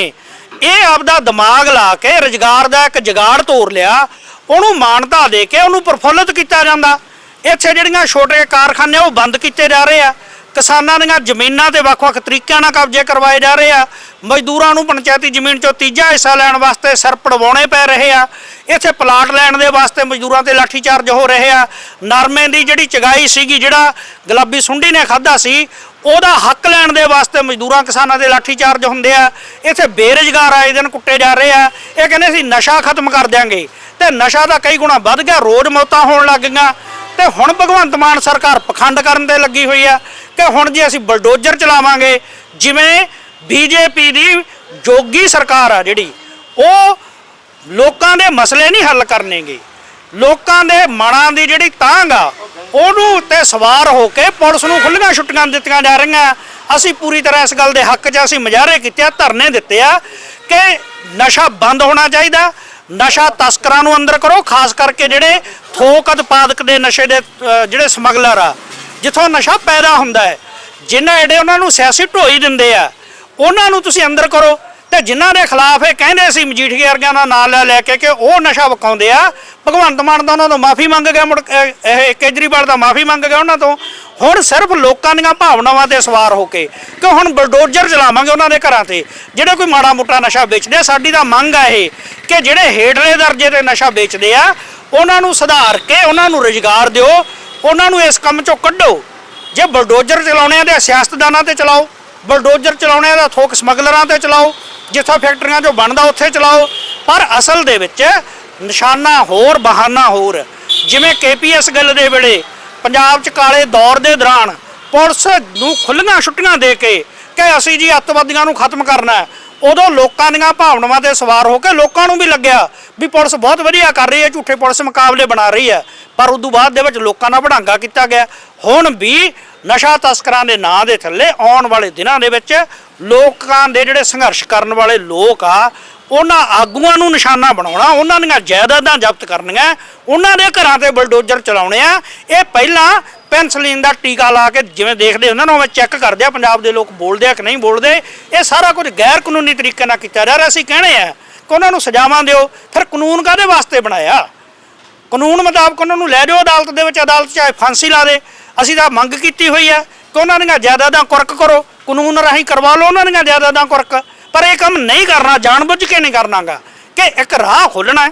ਇਹ ਆਪਦਾ ਦਿਮਾਗ ਲਾ ਕੇ ਰੁਜ਼ਗਾਰ ਦਾ ਇੱਕ ਜਗਾੜ ਤੋੜ ਲਿਆ, ਉਹਨੂੰ ਮਾਨਤਾ ਦੇ ਕੇ ਉਹਨੂੰ ਪ੍ਰਫੁੱਲਤ ਕੀਤਾ ਜਾਂਦਾ। ਇੱਥੇ ਜਿਹੜੀਆਂ ਛੋਟੇ ਕਾਰਖਾਨੇ ਉਹ ਬੰਦ ਕੀਤੇ ਜਾ ਰਹੇ ਆ। ਕਿਸਾਨਾਂ ਦੀਆਂ ਜ਼ਮੀਨਾਂ ਤੇ ਵੱਖ-ਵੱਖ ਤਰੀਕਿਆਂ ਨਾਲ ਕਬਜ਼ੇ ਕਰਵਾਏ ਜਾ ਰਹੇ ਆ। ਮਜ਼ਦੂਰਾਂ ਨੂੰ ਪੰਚਾਇਤੀ ਜ਼ਮੀਨ ਚੋਂ ਤੀਜਾ ਹਿੱਸਾ ਲੈਣ ਵਾਸਤੇ ਸਿਰ ਪੜਵਾਉਣੇ ਪੈ ਰਹੇ ਆ। ਇੱਥੇ ਪਲਾਟ ਲੈਣ ਦੇ ਵਾਸਤੇ ਮਜ਼ਦੂਰਾਂ ਤੇ ਲਾਠੀਚਾਰਜ ਹੋ ਰਹੇ ਆ। ਨਰਮੇ ਦੀ ਜਿਹੜੀ ਚਗਾਈ ਸੀਗੀ, ਜਿਹੜਾ ਗੁਲਾਬੀ ਸੁੰਡੀ ਨੇ ਖਾਦਾ ਸੀ, ਉਹਦਾ ਹੱਕ ਲੈਣ ਦੇ ਵਾਸਤੇ ਮਜ਼ਦੂਰਾਂ ਕਿਸਾਨਾਂ ਦੇ ਲਾਠੀਚਾਰਜ ਹੁੰਦੇ ਆ। ਇੱਥੇ ਬੇਰੁਜ਼ਗਾਰ ਆਏ ਦਿਨ ਕੁੱਟੇ ਜਾ ਰਹੇ ਆ। ਇਹ ਕਹਿੰਦੇ ਸੀ, ਨਸ਼ਾ ਖਤਮ ਕਰ ਦਿਆਂਗੇ। ਤੇ ਨਸ਼ਾ ਦਾ ਕਈ ਗੁਣਾ ਵੱਧ ਗਿਆ, ਰੋਜ਼ ਮੌਤਾਂ ਹੋਣ ਲੱਗ ਗਈਆਂ। ਤੇ ਹੁਣ ਭਗਵੰਤ ਮਾਨ ਸਰਕਾਰ ਪਖੰਡ ਕਰਨ ਤੇ ਲੱਗੀ ਹੋਈ ਆ। ਕਿ ਹੁਣ ਜੇ ਅਸੀਂ ਬਲਡੋਜ਼ਰ ਚਲਾਵਾਂਗੇ। ਜਿਵੇਂ ਬੀਜੇਪੀ ਦੀ ਜੋਗੀ ਸਰਕਾਰ ਆ ਜਿਹੜੀ, ਉਹ ਲੋਕਾਂ ਦੇ ਮਸਲੇ ਨਹੀਂ ਹੱਲ ਕਰਨੇਗੇ। ਲੋਕਾਂ ਦੇ ਮਨਾਂ ਦੀ ਜਿਹੜੀ ਤਾਂਗ ਆ, ਉਹਨੂੰ ਤੇ ਸਵਾਰ ਹੋ ਕੇ ਪੁਲਿਸ ਨੂੰ ਖੁੱਲੀਆਂ ਛੁੱਟੀਆਂ ਦਿੱਤੀਆਂ ਜਾ ਰਹੀਆਂ। ਅਸੀਂ ਪੂਰੀ ਤਰ੍ਹਾਂ ਇਸ ਗੱਲ ਦੇ ਹੱਕ 'ਚ ਅਸੀਂ ਮੁਜ਼ਾਹਰੇ ਕੀਤੇ ਆ, ਧਰਨੇ ਦਿੱਤੇ ਆ ਕਿ ਨਸ਼ਾ ਬੰਦ ਹੋਣਾ ਚਾਹੀਦਾ। ਨਸ਼ਾ ਤਸਕਰਾਂ ਨੂੰ ਅੰਦਰ ਕਰੋ, ਖਾਸ ਕਰਕੇ ਜਿਹੜੇ ਥੋਕ ਉਤਪਾਦਕ ਦੇ ਨਸ਼ੇ ਦੇ ਜਿਹੜੇ ਸਮਗਲਰ ਆ। ਜਿੱਥੋਂ ਨਸ਼ਾ ਪੈਦਾ ਹੁੰਦਾ ਹੈ ਜਿਨ੍ਹਾਂ ਜਿਹੜੇ ਉਹਨਾਂ ਨੂੰ ਸਿਆਸੀ ਢੋਈ ਦਿੰਦੇ ਆ, ਉਹਨਾਂ ਨੂੰ ਤੁਸੀਂ ਅੰਦਰ ਕਰੋ। ਤੇ ਜਿਨ੍ਹਾਂ ਦੇ ਖਿਲਾਫ ਇਹ ਕਹਿੰਦੇ ਸੀ ਮਜੀਠੀਏ ਵਰਗਿਆਂ ਦਾ ਨਾਂ ਲੈ ਲੈ ਕੇ ਕਿ ਉਹ ਨਸ਼ਾ ਵਿਕਾਉਂਦੇ ਆ, ਭਗਵੰਤ ਮਾਨ ਦਾ ਉਹਨਾਂ ਤੋਂ ਮਾਫੀ ਮੰਗ ਗਿਆ, ਮੁੜ ਇਹ ਕੇਜਰੀਵਾਲ ਦਾ ਮਾਫੀ ਮੰਗ ਗਿਆ ਉਹਨਾਂ ਤੋਂ। ਹੁਣ ਸਿਰਫ ਲੋਕਾਂ ਦੀਆਂ ਭਾਵਨਾਵਾਂ ਤੇ ਸਵਾਰ ਹੋ ਕੇ ਕਿ ਹੁਣ ਬਲਡੋਜ਼ਰ ਚਲਾਵਾਂਗੇ ਉਹਨਾਂ ਦੇ ਘਰਾਂ ਤੇ, ਜਿਹੜੇ ਕੋਈ ਮਾੜਾ ਮੋਟਾ ਨਸ਼ਾ ਵੇਚਦੇ ਸਾਡੀ ਤਾਂ ਮੰਗ ਆ ਇਹ ਕਿ ਜਿਹੜੇ ਹੇਠਲੇ ਦਰਜੇ ਤੇ ਨਸ਼ਾ ਵੇਚਦੇ ਆ, ਉਹਨਾਂ ਨੂੰ ਸੁਧਾਰ ਕੇ ਉਹਨਾਂ ਨੂੰ ਰੁਜ਼ਗਾਰ ਦਿਓ ਉਹਨਾਂ ਨੂੰ ਇਸ ਕੰਮ ਚੋਂ ਕੱਢੋ। ਜੇ ਬਲਡੋਜ਼ਰ ਚਲਾਉਣੇ ਆ ਤੇ ਸਿਆਸਤਦਾਨਾਂ ਤੇ ਚਲਾਓ, ਬਲਡੋਜ਼ਰ ਚਲਾਉਣੇ ਆ ਤਾਂ ਥੋਕ ਸਮਗਲਰਾਂ ਤੇ ਚਲਾਓ, ਜਿੱਥੋਂ ਫੈਕਟਰੀਆਂ 'ਚੋਂ ਬਣਦਾ ਉੱਥੇ ਚਲਾਓ। ਪਰ ਅਸਲ ਦੇ ਵਿੱਚ ਨਿਸ਼ਾਨਾ ਹੋਰ, ਬਹਾਨਾ ਹੋਰ। ਜਿਵੇਂ ਕੇਪੀਐਸ ਗੱਲ ਦੇ ਵੇਲੇ, ਪੰਜਾਬ 'ਚ ਕਾਲੇ ਦੌਰ ਦੇ ਦੌਰਾਨ ਪੁਲਿਸ ਨੂੰ ਖੁੱਲੀਆਂ ਛੁੱਟੀਆਂ ਦੇ ਕੇ ਕਿ ਅਸੀਂ ਜੀ ਅੱਤਵਾਦੀਆਂ ਨੂੰ ਖਤਮ ਕਰਨਾ ਉਦੋਂ ਲੋਕਾਂ ਦੀਆਂ ਭਾਵਨਾਵਾਂ ਤੇ ਸਵਾਰ ਹੋ ਕੇ ਲੋਕਾਂ ਨੂੰ ਵੀ ਲੱਗਿਆ ਵੀ ਪੁਲਿਸ ਬਹੁਤ ਵਧੀਆ ਕਰ ਰਹੀ ਹੈ, ਝੂਠੇ ਪੁਲਿਸ ਮੁਕਾਬਲੇ ਬਣਾ ਰਹੀ ਹੈ। ਪਰ ਉਦੋਂ ਬਾਅਦ ਦੇ ਵਿੱਚ ਲੋਕਾਂ ਨਾਲ ਵਡਾਂਗਾ ਕੀਤਾ ਗਿਆ। ਹੁਣ ਵੀ ਨਸ਼ਾ ਤਸਕਰਾਂ ਦੇ ਨਾਂ ਦੇ ਥੱਲੇ ਆਉਣ ਵਾਲੇ ਦਿਨਾਂ ਦੇ ਵਿੱਚ ਲੋਕਾਂ ਦੇ ਜਿਹੜੇ ਸੰਘਰਸ਼ ਕਰਨ ਵਾਲੇ ਲੋਕ ਆ, ਉਹਨਾਂ ਆਗੂਆਂ ਨੂੰ ਨਿਸ਼ਾਨਾ ਬਣਾਉਣਾ, ਉਹਨਾਂ ਦੀਆਂ ਜਾਇਦਾਦਾਂ ਜ਼ਬਤ ਕਰਨੀਆਂ, ਉਹਨਾਂ ਦੇ ਘਰਾਂ ਤੇ ਬਲਡੋਜ਼ਰ ਚਲਾਉਣੇ ਆ। ਇਹ ਪਹਿਲਾਂ ਪੈਨਸਲੀਨ ਦਾ ਟੀਕਾ ਲਾ ਕੇ ਜਿਵੇਂ ਦੇਖਦੇ ਹੁੰਦੇ ਨਾ, ਉਵੇਂ ਚੈੱਕ ਕਰਦੇ ਆ, ਪੰਜਾਬ ਦੇ ਲੋਕ ਬੋਲਦੇ ਆ ਕਿ ਨਹੀਂ ਬੋਲਦੇ। ਇਹ ਸਾਰਾ ਕੁਝ ਗੈਰ ਕਾਨੂੰਨੀ ਤਰੀਕੇ ਨਾਲ ਕੀਤਾ ਜਾ ਰਿਹਾ। ਅਸੀਂ ਕਹਿੰਦੇ ਆ ਕਿ ਉਹਨਾਂ ਨੂੰ ਸਜ਼ਾਵਾਂ ਦਿਓ। ਫਿਰ ਕਾਨੂੰਨ ਕਾਦੇ ਵਾਸਤੇ ਬਣਾਇਆ? ਕਾਨੂੰਨ ਮੁਤਾਬਕ ਉਹਨਾਂ ਨੂੰ ਲੈ ਜਾਓ ਅਦਾਲਤ ਦੇ ਵਿੱਚ, ਅਦਾਲਤ ਚਾਹੇ ਫਾਂਸੀ ਲਾ ਦੇ। ਅਸੀਂ ਤਾਂ ਮੰਗ ਕੀਤੀ ਹੋਈ ਹੈ ਕਿ ਉਹਨਾਂ ਦੀਆਂ ਜਾਇਦਾਦਾਂ ਕੁਰਕ ਕਰੋ। ਕਾਨੂੰਨ ਰਾਹੀਂ ਕਰਵਾ ਲਓ ਉਹਨਾਂ ਦੀਆਂ ਜਾਇਦਾਦਾਂ ਕੁਰਕ। ਪਰ ਇਹ ਕੰਮ ਨਹੀਂ ਕਰਨਾ, ਜਾਣਬੁੱਝ ਕੇ ਨਹੀਂ ਕਰਨਾਗਾ। ਕਿ ਇੱਕ ਰਾਹ ਖੋਲਣਾ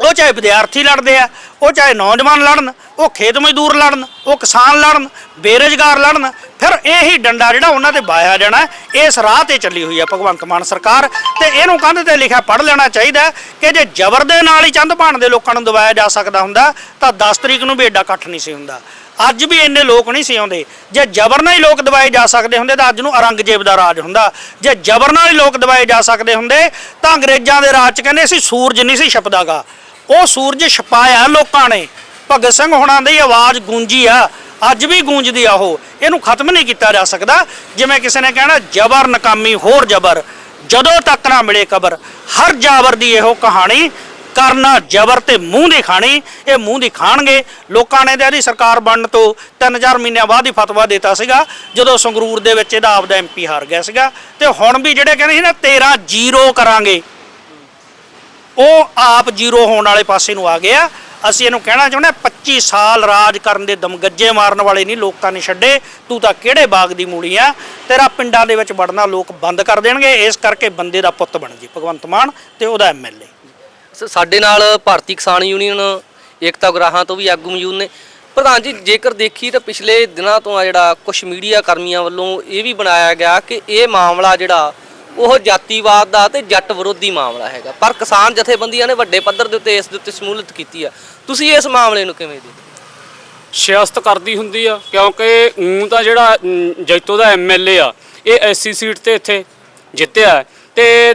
ਉਹ ਚਾਹੇ ਵਿਦਿਆਰਥੀ ਲੜਦੇ ਆ, ਉਹ ਚਾਹੇ ਨੌਜਵਾਨ ਲੜਨ, ਉਹ ਖੇਤ ਮਜ਼ਦੂਰ ਲੜਨ, ਉਹ ਕਿਸਾਨ ਲੜਨ, ਬੇਰੁਜ਼ਗਾਰ ਲੜਨ, ਫਿਰ ਇਹੀ ਡੰਡਾ ਜਿਹੜਾ ਉਹਨਾਂ ਤੇ ਵਾਇਆ ਜਾਣਾ ਇਸ ਰਾਹ ਤੇ ਚੱਲੀ ਹੋਈ ਹੈ ਭਗਵੰਤ ਮਾਨ ਸਰਕਾਰ। ਤੇ ਇਹਨੂੰ ਕੰਧ ਤੇ ਲਿਖਿਆ ਪੜ੍ਹ ਲੈਣਾ ਚਾਹੀਦਾ ਕਿ ਜੇ ਜ਼ਬਰ ਦੇ ਨਾਲ ਹੀ ਚੰਦ ਭਾਣ ਦੇ ਲੋਕਾਂ ਨੂੰ ਦਬਾਇਆ ਜਾ ਸਕਦਾ ਹੁੰਦਾ, ਤਾਂ 10 ਤਰੀਕ ਨੂੰ ਵੀ ਐਡਾ ਇਕੱਠ ਨਹੀਂ ਸੀ ਹੁੰਦਾ। ਅੱਜ ਵੀ ਇੰਨੇ ਲੋਕ ਨਹੀਂ ਸੀ ਆਉਂਦੇ। ਜੇ ਜ਼ਬਰ ਨਾਲ ਹੀ ਲੋਕ ਦਬਾਏ ਜਾ ਸਕਦੇ ਹੁੰਦੇ, ਤਾਂ ਅੱਜ ਨੂੰ ਔਰੰਗਜ਼ੇਬ ਦਾ ਰਾਜ ਹੁੰਦਾ। ਜੇ ਜ਼ਬਰ ਨਾਲ ਹੀ ਲੋਕ ਦਬਾਏ ਜਾ ਸਕਦੇ ਹੁੰਦੇ, ਤਾਂ ਅੰਗਰੇਜ਼ਾਂ ਦੇ ਰਾਜ 'ਚ ਕਹਿੰਦੇ ਸੀ, ਸੂਰਜ ਨਹੀਂ ਸੀ ਛਪਦਾਗਾ। ਉਹ ਸੂਰਜ ਛਪਾਇਆ ਲੋਕਾਂ ਨੇ। ਭਗਤ ਸਿੰਘ ਹੁਣਾਂ ਦੀ ਆਵਾਜ਼ ਗੂੰਜੀ ਆ। ਅੱਜ ਵੀ ਗੂੰਜਦੀ ਆ ਉਹ। ਇਹਨੂੰ ਖਤਮ ਨਹੀਂ ਕੀਤਾ ਜਾ ਸਕਦਾ। ਜਿਵੇਂ ਕਿਸੇ ਨੇ ਕਹਿਣਾ, ਜ਼ਬਰ ਨਕਾਮੀ, ਹੋਰ ਜ਼ਬਰ। ਜਦੋਂ ਤੱਕ ਨਾ ਮਿਲੇ ਕਬਰ। ਹਰ ਜਾਬਰ ਦੀ ਇਹੋ ਕਹਾਣੀ, ਕਰਨਾ ਜ਼ਬਰ ਤੇ ਮੂੰਹ ਦੀ ਖਾਣੀ। ਇਹ ਮੂੰਹ ਦੀ ਖਾਣਗੇ। ਲੋਕਾਂ ਨੇ ਤੇ ਇਹਦੀ ਸਰਕਾਰ ਬਣਨ ਤੋਂ 3-4 ਮਹੀਨਿਆਂ ਬਾਅਦ ਹੀ ਫਤਵਾ ਦਿੱਤਾ ਸੀਗਾ। ਜਦੋਂ ਸੰਗਰੂਰ ਦੇ ਵਿੱਚ ਇਹਦਾ ਆਪਦਾ ਐਮਪੀ ਹਾਰ ਗਿਆ ਸੀਗਾ। ਤੇ ਹੁਣ ਵੀ ਜਿਹੜੇ ਕਹਿੰਦੇ ਸੀ ਨਾ 13 ਜ਼ੀਰੋ ਕਰਾਂਗੇ। ਉਹ ਆਪ ਜ਼ੀਰੋ ਹੋਣ ਵਾਲੇ ਪਾਸੇ ਨੂੰ ਆ ਗਿਆ। ਅਸੀਂ ਇਹਨੂੰ ਕਹਿਣਾ ਚਾਹੁੰਦੇ ਹਾਂ, 25 ਸਾਲ ਰਾਜ ਕਰਨ ਦੇ ਦਮਗੱਜੇ ਮਾਰਨ ਵਾਲੇ ਨਹੀਂ ਲੋਕਾਂ ਨੇ ਛੱਡੇ। ਤੂੰ ਤਾਂ ਕਿਹੜੇ ਬਾਗ ਦੀ ਮੂਲੀ ਆ? ਤੇਰਾ ਪਿੰਡਾਂ ਦੇ ਵਿੱਚ ਵੜਨਾ ਲੋਕ ਬੰਦ ਕਰ ਦੇਣਗੇ। ਇਸ ਕਰਕੇ ਬੰਦੇ ਦਾ ਪੁੱਤ ਬਣ ਜੀ ਭਗਵੰਤ ਮਾਨ ਤੇ ਉਹਦਾ ਐਮਐਲਏ ਸ- ਸਾਡੇ ਨਾਲ ਭਾਰਤੀ ਕਿਸਾਨ ਯੂਨੀਅਨ ਏਕਤਾ ਗਰਾਹਾਂ ਤੋਂ ਵੀ ਆਗੂ ਮੌਜੂਦ ਨੇ। ਪ੍ਰਧਾਨ ਜੀ ਜੇਕਰ ਦੇਖੀ ਤਾਂ ਪਿਛਲੇ ਦਿਨਾਂ ਤੋਂ ਆ ਜਿਹੜਾ ਕੁਝ ਮੀਡੀਆ ਕਰਮੀਆਂ ਵੱਲੋਂ ਇਹ ਵੀ ਬਣਾਇਆ ਗਿਆ ਕਿ ਇਹ ਮਾਮਲਾ ਜਿਹੜਾ ਉਹ ਜਾਤੀਵਾਦ ਦਾ ਤੇ ਜੱਟ ਵਿਰੋਧੀ ਮਾਮਲਾ ਹੈਗਾ। ਪਰ ਕਿਸਾਨ ਜਥੇਬੰਦੀਆਂ ਨੇ ਵੱਡੇ ਪੱਧਰ ਦੇ ਉੱਤੇ ਇਸ ਦੇ ਉੱਤੇ ਸ਼ਮੂਲਤ ਕੀਤੀ ਆ। ਤੁਸੀਂ ਇਸ ਮਾਮਲੇ ਨੂੰ ਕਿਵੇਂ ਦੇਖਦੇ ਸਿਆਸਤ ਕਰਦੀ ਹੁੰਦੀ ਆ, ਕਿਉਂਕਿ ਊਂ ਤਾਂ ਜਿਹੜਾ ਜੈਤੋ ਦਾ ਐਮਐਲਏ ਆ, ਇਹ ਐਸਸੀ ਸੀਟ ਤੇ ਇੱਥੇ ਜਿੱਤਿਆ। ਹੈ ਤੇ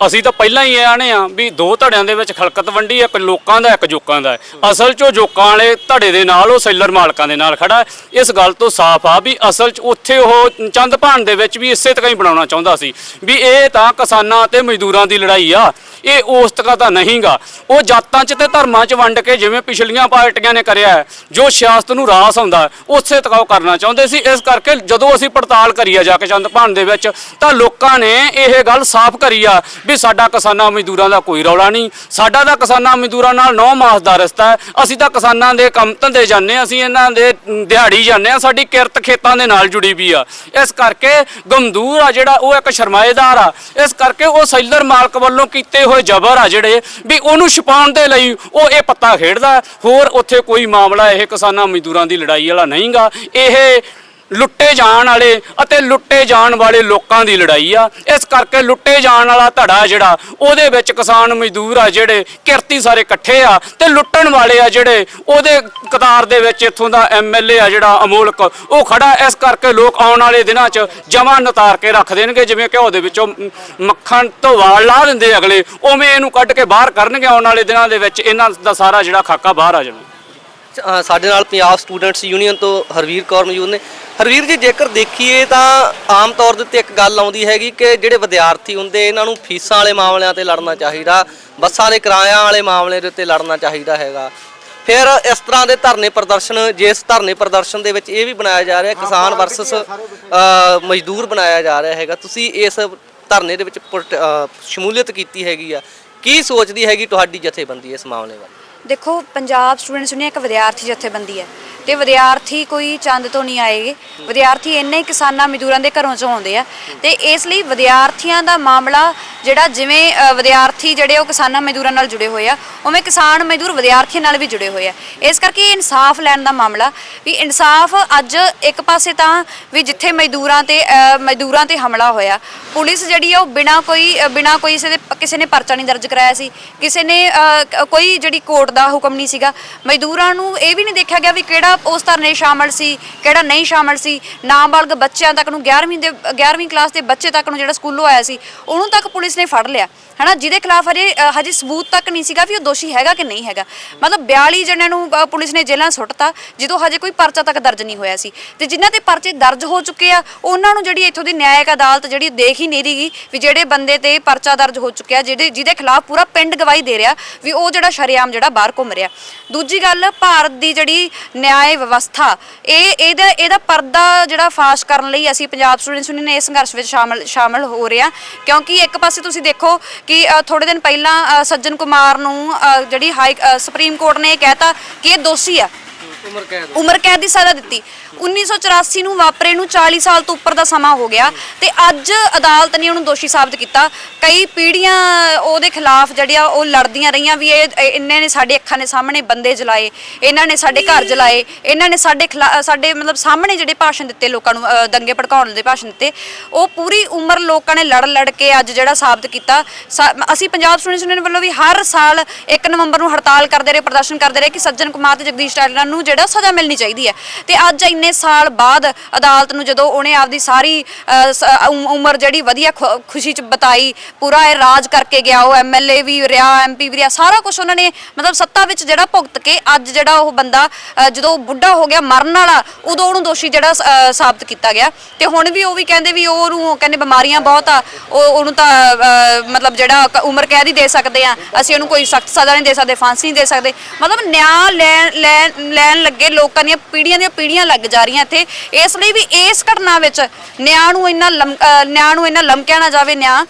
ਅਸੀਂ ਤਾਂ ਪਹਿਲਾਂ ਹੀ ਇਹ ਆਣੇ ਆ ਵੀ ਦੋ ਧੜਿਆਂ ਦੇ ਵਿੱਚ ਖਲਕਤ ਵੰਡੀ ਇੱਕ ਲੋਕਾਂ ਦਾ ਇੱਕ ਜੋਕਾਂ ਦਾ। ਅਸਲ 'ਚ ਉਹ ਜੋਕਾਂ ਵਾਲੇ ਧੜੇ ਦੇ ਨਾਲ ਉਹ ਸੈਲਰ ਮਾਲਕਾਂ ਦੇ ਨਾਲ ਖੜਾ। ਇਸ ਗੱਲ ਤੋਂ ਸਾਫ਼ ਆ ਵੀ ਅਸਲ 'ਚ ਉੱਥੇ ਉਹ ਚੰਦ ਭਾਣ ਦੇ ਵਿੱਚ ਵੀ ਇਸੇ ਤਰ੍ਹਾਂ ਹੀ ਬਣਾਉਣਾ ਚਾਹੁੰਦਾ ਸੀ। ਵੀ ਇਹ ਤਾਂ ਕਿਸਾਨਾਂ ਤੇ ਮਜ਼ਦੂਰਾਂ ਦੀ ਲੜਾਈ ਆ ਇਹ ਉਸ ਤਰ੍ਹਾਂ ਦਾ ਨਹੀਂਗਾ। ਉਹ ਜਾਤਾਂ 'ਚ ਤੇ ਧਰਮਾਂ 'ਚ ਵੰਡ ਕੇ ਜਿਵੇਂ ਪਿਛਲੀਆਂ ਪਾਰਟੀਆਂ ਨੇ ਕਰਿਆ ਹੈ, ਜੋ ਸਿਆਸਤ ਨੂੰ ਰਾਸ ਆਉਂਦਾ ਉਸੇ ਤਰ੍ਹਾਂ ਉਹ ਕਰਨਾ ਚਾਹੁੰਦੇ ਸੀ। ਇਸ ਕਰਕੇ ਜਦੋਂ ਅਸੀਂ ਪੜਤਾਲ ਕਰੀ ਆ ਜਾ ਕੇ ਚੰਦ ਭਾਣ ਦੇ ਵਿੱਚ ਤਾਂ ਲੋਕਾਂ ਨੇ ਇਹ ਗੱਲ ਸਾਫ਼ ਕਰੀ ਆ ਵੀ ਸਾਡਾ ਕਿਸਾਨਾਂ ਮਜ਼ਦੂਰਾਂ ਦਾ ਕੋਈ ਰੌਲਾ ਨਹੀਂ। ਸਾਡਾ ਤਾਂ ਕਿਸਾਨਾਂ ਮਜ਼ਦੂਰਾਂ ਨਾਲ ਨੌ ਮਾਸ ਦਾ ਰਸਤਾ ਹੈ। ਅਸੀਂ ਤਾਂ ਕਿਸਾਨਾਂ ਦੇ ਕੰਮ ਧੰਦੇ ਜਾਂਦੇ ਹਾਂ, ਅਸੀਂ ਇਹਨਾਂ ਦੇ ਦਿਹਾੜੀ ਜਾਂਦੇ ਹਾਂ। ਸਾਡੀ ਕਿਰਤ ਖੇਤਾਂ ਦੇ ਨਾਲ ਜੁੜੀ ਵੀ ਆ। ਇਸ ਕਰਕੇ ਗਮਦੂਰ ਆ ਜਿਹੜਾ, ਉਹ ਇੱਕ ਸ਼ਰਮਾਏਦਾਰ ਆ। ਇਸ ਕਰਕੇ ਉਹ ਸੈਲਰ ਮਾਲਕ ਵੱਲੋਂ ਕੀਤੇ ਹੋਏ ਜ਼ਬਰ ਆ ਜਿਹੜੇ, ਵੀ ਉਹਨੂੰ ਛੁਪਾਉਣ ਦੇ ਲਈ ਉਹ ਇਹ ਪੱਤਾ ਖੇਡਦਾ। ਹੋਰ ਉੱਥੇ ਕੋਈ ਮਾਮਲਾ, ਇਹ ਕਿਸਾਨਾਂ ਮਜ਼ਦੂਰਾਂ ਦੀ ਲੜਾਈ ਵਾਲਾ ਨਹੀਂਗਾ। ਇਹ ਲੁੱਟੇ ਜਾਣ ਵਾਲੇ ਅਤੇ ਲੁੱਟੇ ਜਾਣ ਵਾਲੇ ਲੋਕਾਂ ਦੀ ਲੜਾਈ ਆ। ਇਸ ਕਰਕੇ ਲੁੱਟੇ ਜਾਣ ਵਾਲਾ ਧੜਾ ਜਿਹੜਾ, ਉਹਦੇ ਵਿੱਚ ਕਿਸਾਨ ਮਜ਼ਦੂਰ ਆ ਜਿਹੜੇ ਕਿਰਤੀ ਸਾਰੇ ਇਕੱਠੇ ਆ ਤੇ ਲੁੱਟਣ ਵਾਲੇ ਆ ਜਿਹੜੇ, ਉਹਦੇ ਕਤਾਰ ਦੇ ਵਿੱਚ ਇੱਥੋਂ ਦਾ ਐਮਐਲਏ ਆ ਜਿਹੜਾ ਅਮੋਲਕ, ਉਹ ਖੜਾ। ਇਸ ਕਰਕੇ ਲੋਕ ਆਉਣ ਵਾਲੇ ਦਿਨਾਂ 'ਚ ਜਮਾਂ ਨਤਾਰ ਕੇ ਰੱਖ ਦੇਣਗੇ, ਜਿਵੇਂ ਘਿਓ ਦੇ ਵਿੱਚੋਂ ਮੱਖਣ ਤੋਂ ਵਾਲ ਲਾ ਦਿੰਦੇ ਅਗਲੇ, ਉਵੇਂ ਇਹਨੂੰ ਕੱਢ ਕੇ ਬਾਹਰ ਕਰਨਗੇ ਆਉਣ ਵਾਲੇ ਦਿਨਾਂ ਦੇ ਵਿੱਚ, ਇਹਨਾਂ ਦਾ ਸਾਰਾ ਜਿਹੜਾ ਖਾਕਾ ਬਾਹਰ ਆ ਜਾਣਾ ਅ, ਸਾਡੇ ਨਾਲ ਪੰਜਾਬ ਸਟੂਡੈਂਟਸ ਯੂਨੀਅਨ ਤੋਂ ਹਰਵੀਰ ਕੌਰ ਮੌਜੂਦ ਨੇ। ਹਰਵੀਰ ਜੀ ਜੇਕਰ ਦੇਖੀਏ ਤਾਂ ਆਮ ਤੌਰ ਦੇ ਉੱਤੇ ਇੱਕ ਗੱਲ ਆਉਂਦੀ ਹੈਗੀ ਕਿ ਜਿਹੜੇ ਵਿਦਿਆਰਥੀ ਹੁੰਦੇ ਇਹਨਾਂ ਨੂੰ ਫੀਸਾਂ ਵਾਲੇ ਮਾਮਲਿਆਂ ਤੇ ਲੜਨਾ ਚਾਹੀਦਾ ਬੱਸਾਂ ਦੇ ਕਿਰਾਇਆਂ ਵਾਲੇ ਮਾਮਲੇ ਦੇ ਉੱਤੇ ਲੜਨਾ ਚਾਹੀਦਾ ਹੈਗਾ। ਫਿਰ ਇਸ ਤਰ੍ਹਾਂ ਦੇ ਧਰਨੇ ਪ੍ਰਦਰਸ਼ਨ ਜਿਸ ਧਰਨੇ ਪ੍ਰਦਰਸ਼ਨ ਦੇ ਵਿੱਚ ਇਹ ਵੀ ਬਣਾਇਆ ਜਾ ਰਿਹਾ ਕਿਸਾਨ ਵਰਸਸ ਮਜ਼ਦੂਰ ਬਣਾਇਆ ਜਾ ਰਿਹਾ ਹੈਗਾ। ਤੁਸੀਂ ਇਸ ਧਰਨੇ ਦੇ ਵਿੱਚ ਪੁਰਟ- ਅ, ਸ਼ਮੂਲੀਅਤ ਕੀਤੀ ਹੈਗੀ ਆ। ਕੀ ਸੋਚਦੀ ਹੈਗੀ ਤੁਹਾਡੀ ਜਥੇਬੰਦੀ ਇਸ ਮਾਮਲੇ ਬਾਰੇ ਦੇਖੋ ਪੰਜਾਬ ਸਟੂਡੈਂਟਸ ਯੂਨੀਅਨ ਇੱਕ ਵਿਦਿਆਰਥੀ ਜਥੇਬੰਦੀ ਹੈ। ਤੇ ਵਿਦਿਆਰਥੀ ਕੋਈ ਚੰਦ ਤੋਂ ਨਹੀਂ ਆਏਗੇ ਵਿਦਿਆਰਥੀ ਇੰਨੇ ਹੀ ਕਿਸਾਨਾਂ ਮਜ਼ਦੂਰਾਂ ਦੇ ਘਰੋਂ ਚੋਂ ਆਉਂਦੇ ਆ। ਤੇ ਇਸ ਲਈ ਵਿਦਿਆਰਥੀਆਂ ਦਾ ਮਾਮਲਾ ਜਿਹੜਾ ਜਿਵੇਂ ਅ, ਵਿਦਿਆਰਥੀ ਜਿਹੜੇ ਉਹ ਕਿਸਾਨਾਂ ਮਜ਼ਦੂਰਾਂ ਨਾਲ ਜੁੜੇ ਹੋਏ ਆ ਉਵੇਂ ਕਿਸਾਨ ਮਜ਼ਦੂਰ ਵਿਦਿਆਰਥੀਆਂ ਨਾਲ ਵੀ ਜੁੜੇ ਹੋਏ ਆ। ਇਸ ਕਰਕੇ ਇਹ ਇਨਸਾਫ ਲੈਣ ਦਾ ਮਾਮਲਾ ਵੀ ਇਨਸਾਫ ਅੱਜ ਇੱਕ ਪਾਸੇ ਤਾਂ ਵੀ ਜਿੱਥੇ ਮਜ਼ਦੂਰਾਂ ਤੇ ਅ, ਮਜ਼ਦੂਰਾਂ ਤੇ ਹਮਲਾ ਹੋਇਆ ਪੁਲਿਸ ਜਿਹੜੀ ਆ ਉਹ ਬਿਨਾਂ ਕੋਈ ਬਿਨਾਂ ਕੋਈ ਕਿਸੇ ਦੇ ਕਿਸੇ ਨੇ ਪਰਚਾ ਨਹੀਂ ਦਰਜ ਕਰਾਇਆ ਸੀ। ਕਿਸੇ ਨੇ ਅ, ਕ- ਕੋਈ ਜਿਹੜੀ ਕੋਰਟ ਦਾ ਹੁਕਮ ਨਹੀਂ ਸੀਗਾ। ਮਜ਼ਦੂਰਾਂ ਨੂੰ ਇਹ ਵੀ ਨਹੀਂ ਦੇਖਿਆ ਗਿਆ ਵੀ ਕਿਹੜਾ ਉਸ ਧਰਨੇ ਸ਼ਾਮਲ ਸੀ, ਕਿਹੜਾ ਨਹੀਂ ਸ਼ਾਮਲ ਸੀ, ਨਾਬਾਲਗ ਬੱਚਿਆਂ ਤੱਕ ਨੂੰ 11ਵੀਂ ਦੇ 11ਵੀਂ ਕਲਾਸ ਦੇ ਬੱਚੇ ਤੱਕ ਨੂੰ ਜਿਹੜਾ ਸਕੂਲੋਂ ਆਇਆ ਸੀ, ਉਹਨੂੰ ਤੱਕ ਪੁਲਿਸ ਨੇ ਫੜ ਲਿਆ। ਹਨਾ, ਜਿਹਦੇ ਖਿਲਾਫ ਹਜੇ ਹਜੇ ਸਬੂਤ ਤੱਕ ਨਹੀਂ ਸੀਗਾ ਵੀ ਉਹ ਦੋਸ਼ੀ ਹੈਗਾ ਕਿ ਨਹੀਂ ਹੈਗਾ। ਮਤਲਬ 42 ਜਣਿਆਂ ਨੂੰ ਪੁਲਿਸ ਨੇ ਜੇਲ੍ਹਾਂ ਸੁੱਟਤਾ, ਜਦੋਂ ਹਜੇ ਕੋਈ ਪਰਚਾ ਤੱਕ ਦਰਜ ਨਹੀਂ ਹੋਇਆ ਸੀ। ਤੇ ਜਿਨ੍ਹਾਂ ਤੇ ਪਰਚੇ ਦਰਜ ਹੋ ਚੁੱਕੇ ਆ, ਉਹਨਾਂ ਨੂੰ ਜਿਹੜੀ ਇੱਥੋਂ ਦੀ ਨਿਆਇਕ ਅਦਾਲਤ ਜਿਹੜੀ ਦੇਖ ਹੀ ਨਹੀਂ ਰਹੀਗੀ ਵੀ ਜਿਹੜੇ ਬੰਦੇ ਤੇ ਪਰਚਾ ਦਰਜ ਹੋ ਚੁੱਕਿਆ ਜਿਹੜੇ ਜਿਹਦੇ ਖਿਲਾਫ ਪੂਰਾ ਪਿੰਡ ਗਵਾਹੀ ਦੇ ਰਿਹਾ ਵੀ ਉਹ ਜਿਹੜਾ ਸ਼ਰੇਆਮ ਜਿਹੜਾ ਬਾਹਰ ਘੁੰਮ ਰਿਹਾ। ਦੂਜੀ ਗੱਲ, ਭਾਰਤ ਦੀ ਜਿਹੜੀ ਨਿਆਇ ਵਿਵਸਥਾ ਇਹ ਇਹਦਾ ਇਹਦਾ ਪਰਦਾ ਜਿਹੜਾ ਫਾਸ਼ ਕਰਨ ਲਈ ਅਸੀਂ ਪੰਜਾਬ ਸਟੂਡੈਂਟਸ ਯੂਨੀਅਨ ਨੇ ਇਸ ਸੰਘਰਸ਼ ਵਿੱਚ ਸ਼ਾਮਲ ਸ਼ਾਮਲ ਹੋ ਰਹੇ ਹਾਂ ਕਿਉਂਕਿ ਇੱਕ ਪਾਸੇ ਤੁਸੀਂ ਦੇਖੋ ਕਿ ਥੋੜੇ ਦਿਨ ਪਹਿਲਾਂ ਸੱਜਣ ਕੁਮਾਰ ਨੂੰ ਅ, ਜਿਹੜੀ ਹਾਈ ਸੁਪਰੀਮ ਕੋਰਟ ਨੇ ਇਹ ਕਹਿਤਾ ਕਿ ਇਹ ਦੋਸ਼ੀ ਆ ਉਮਰ ਕੈਦ ਉਮਰ ਕੈਦ ਦੀ ਸਜ਼ਾ ਦਿੱਤੀ। 1984 ਨੂੰ ਵਾਪਰੇ ਨੂੰ 40 ਸਾਲ ਤੋਂ ਉੱਪਰ ਦਾ ਸਮਾਂ ਹੋ ਗਿਆ ਤੇ ਅੱਜ ਅਦਾਲਤ ਨੇ ਉਹਨੂੰ ਦੋਸ਼ੀ ਸਾਬਤ ਕੀਤਾ। ਕਈ ਪੀੜ੍ਹੀਆਂ ਉਹਦੇ ਖਿਲਾਫ ਜਿਹੜੀਆਂ ਉਹ ਲੜਦੀਆਂ ਰਹੀਆਂ ਵੀ ਇਹ ਇਹ- ਇਹਨਾਂ ਨੇ ਸਾਡੇ ਅੱਖਾਂ ਦੇ ਸਾਹਮਣੇ ਬੰਦੇ ਜਲਾਏ ਇਹਨਾਂ ਨੇ ਸਾਡੇ ਘਰ ਜਲਾਏ ਇਹਨਾਂ ਨੇ ਸਾਡੇ ਖਿਲਾ- ਸਾਡੇ ਮਤਲਬ ਸਾਹਮਣੇ ਜਿਹੜੇ ਭਾਸ਼ਣ ਦਿੱਤੇ ਲੋਕਾਂ ਨੂੰ ਅ, ਦੰਗੇ ਭੜਕਾਉਣ ਦੇ ਭਾਸ਼ਣ ਦਿੱਤੇ। ਉਹ ਪੂਰੀ ਉਮਰ ਲੋਕਾਂ ਨੇ ਲੜ ਲੜ ਕੇ ਅੱਜ ਜਿਹੜਾ ਸਾਬਤ ਕੀਤਾ। ਸਾ- ਅਸੀਂ ਪੰਜਾਬ ਸਟੂਡੈਂਟਸ ਯੂਨੀਅਨ ਵੱਲੋਂ ਵੀ ਹਰ ਸਾਲ 1 ਨਵੰਬਰ ਨੂੰ ਹੜਤਾਲ ਕਰਦੇ ਰਹੇ ਪ੍ਰਦਰਸ਼ਨ ਕਰਦੇ ਰਹੇ ਕਿ ਸੱਜਣ ਕੁਮਾਰ ਤੇ ਜਗਦੀਸ਼ ਟਾਇਲਰ ਨੂੰ ਜਿਹੜਾ ਸਜ਼ਾ ਮਿਲਣੀ ਚਾਹੀਦੀ ਹੈ। ਤੇ ਅੱਜ ਇੰਨੇ ਸਾਲ ਬਾਅਦ ਅਦਾਲਤ ਨੂੰ ਜਦੋਂ ਉਹਨੇ ਆਪਦੀ ਸਾਰੀ ਉਮਰ ਜਿਹੜੀ ਵਧੀਆ ਖੁਸ਼ੀ ਚ ਬਤਾਈ ਪੂਰਾ ਇਹ ਰਾਜ ਕਰਕੇ ਗਿਆ ਉਹ ਐਮਐਲਏ ਵੀ ਰਿਹਾ ਐਮਪੀ ਵੀ ਰਿਹਾ ਸਾਰਾ ਕੁਝ ਉਹਨਾਂ ਨੇ ਮਤਲਬ ਸੱਤਾ ਵਿੱਚ ਜਿਹੜਾ ਭੁਗਤ ਕੇ ਅੱਜ ਜਿਹੜਾ ਉਹ ਬੰਦਾ ਜਦੋਂ ਬੁੱਢਾ ਹੋ ਗਿਆ ਮਰਨ ਵਾਲਾ ਉਦੋਂ ਉਹਨੂੰ ਦੋਸ਼ੀ ਜਿਹੜਾ ਸਾਬਤ ਕੀਤਾ ਗਿਆ। ਤੇ ਹੁਣ ਵੀ ਉਹ ਵੀ ਕਹਿੰਦੇ ਵੀ ਉਹਨੂੰ ਕਹਿੰਦੇ ਬਿਮਾਰੀਆਂ ਬਹੁਤ ਆ ਉਹ ਉਹਨੂੰ ਤਾਂ ਅ, ਮਤਲਬ ਜਿਹੜਾ ਉਮਰ ਕੈਦ ਹੀ ਦੇ ਸਕਦੇ ਆ। ਅਸੀਂ ਉਹਨੂੰ ਕੋਈ ਸਖਤ ਸਜ਼ਾ ਨਹੀਂ ਦੇ ਸਕਦੇ ਫਾਂਸੀ ਨਹੀਂ ਦੇ ਸਕਦੇ। ਮਤਲਬ ਨਿਆਂ ਲੈਣ ਲੈਣ ਲੈਣ ਲੱਗੇ, ਲੋਕਾਂ ਦੀਆਂ ਪੀੜੀਆਂ ਦੀਆਂ ਪੀੜੀਆਂ ਲੱਗ ਜਾ ਰਹੀਆਂ ਇੱਥੇ। ਇਸ ਲਈ ਵੀ ਇਸ ਘਟਨਾ ਵਿੱਚ ਨਿਆਂ ਨੂੰ ਇੰਨਾ ਨਿਆਂ ਨੂੰ ਇੰਨਾ ਲਮਕਿਆ ਨਾ ਜਾਵੇ, ਨਿਆਂ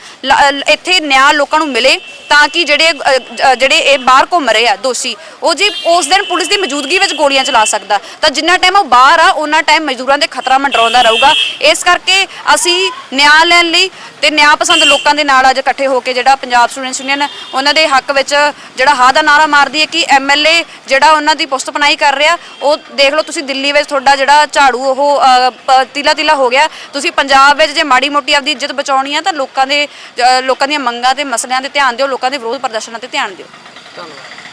ਇੱਥੇ ਨਿਆਂ ਲੋਕਾਂ ਨੂੰ ਮਿਲੇ ਤਾਂ ਕਿ ਜਿਹੜੇ ਜਿਹੜੇ ਇਹ ਬਾਹਰ ਘੁੰਮ ਰਹੇ ਆ ਦੋਸ਼ੀ, ਉਹ ਜੀ ਉਸ ਦਿਨ ਪੁਲਿਸ ਦੀ ਮੌਜੂਦਗੀ ਵਿੱਚ ਗੋਲੀਆਂ ਚਲਾ ਸਕਦਾ। ਤਾਂ ਜਿੰਨਾ ਟਾਈਮ ਉਹ ਬਾਹਰ ਆ ਉਹਨਾਂ ਟਾਈਮ ਮਜ਼ਦੂਰਾਂ ਦੇ ਖਤਰਾ ਮੰਡਰਾਉਂਦਾ ਰਹੂਗਾ। ਇਸ ਕਰਕੇ ਅਸੀਂ ਨਿਆਂ ਲੈਣ ਲਈ ਤੇ ਨਿਆਂ ਪਸੰਦ ਲੋਕਾਂ ਦੇ ਨਾਲ ਅੱਜ ਇਕੱਠੇ ਹੋ ਕੇ ਜਿਹੜਾ ਪੰਜਾਬ ਸਟੂਡੈਂਟਸ ਯੂਨੀਅਨ, ਉਹਨਾਂ ਦੇ ਹੱਕ ਵਿੱਚ ਜਿਹੜਾ ਹਾ ਦਾ ਨਾਰਾ ਮਾਰਦੀ ਹੈ ਕਿ ਐਮਐਲਏ ਜਿਹੜਾ ਉਹਨਾਂ ਦੀ ਪੁਸਤ ਕਰ ਰਿਹਾ ਉਹ ਦੇਖ ਲਓ ਤੁਸੀਂ ਦਿੱਲੀ ਵਿੱਚ ਤੁਹਾਡਾ ਜਿਹੜਾ ਝਾੜੂ ਉਹ ਅ, ਪ- ਤੀਲਾ ਤੀਲਾ ਹੋ ਗਿਆ। ਤੁਸੀਂ ਪੰਜਾਬ ਵਿੱਚ ਜੇ ਮਾੜੀ ਮੋਟੀ ਆਪਦੀ ਇੱਜ਼ਤ ਬਚਾਉਣੀ ਆ ਤਾਂ ਲੋਕਾਂ ਦੇ ਲੋਕਾਂ ਦੀਆਂ ਮੰਗਾਂ ਤੇ ਮਸਲਿਆਂ ਤੇ ਧਿਆਨ ਦਿਓ ਲੋਕਾਂ ਦੇ ਵਿਰੋਧ ਪ੍ਰਦਰਸ਼ਨਾਂ ਤੇ ਧਿਆਨ ਦਿਓ। ਧੰਨਵਾਦ।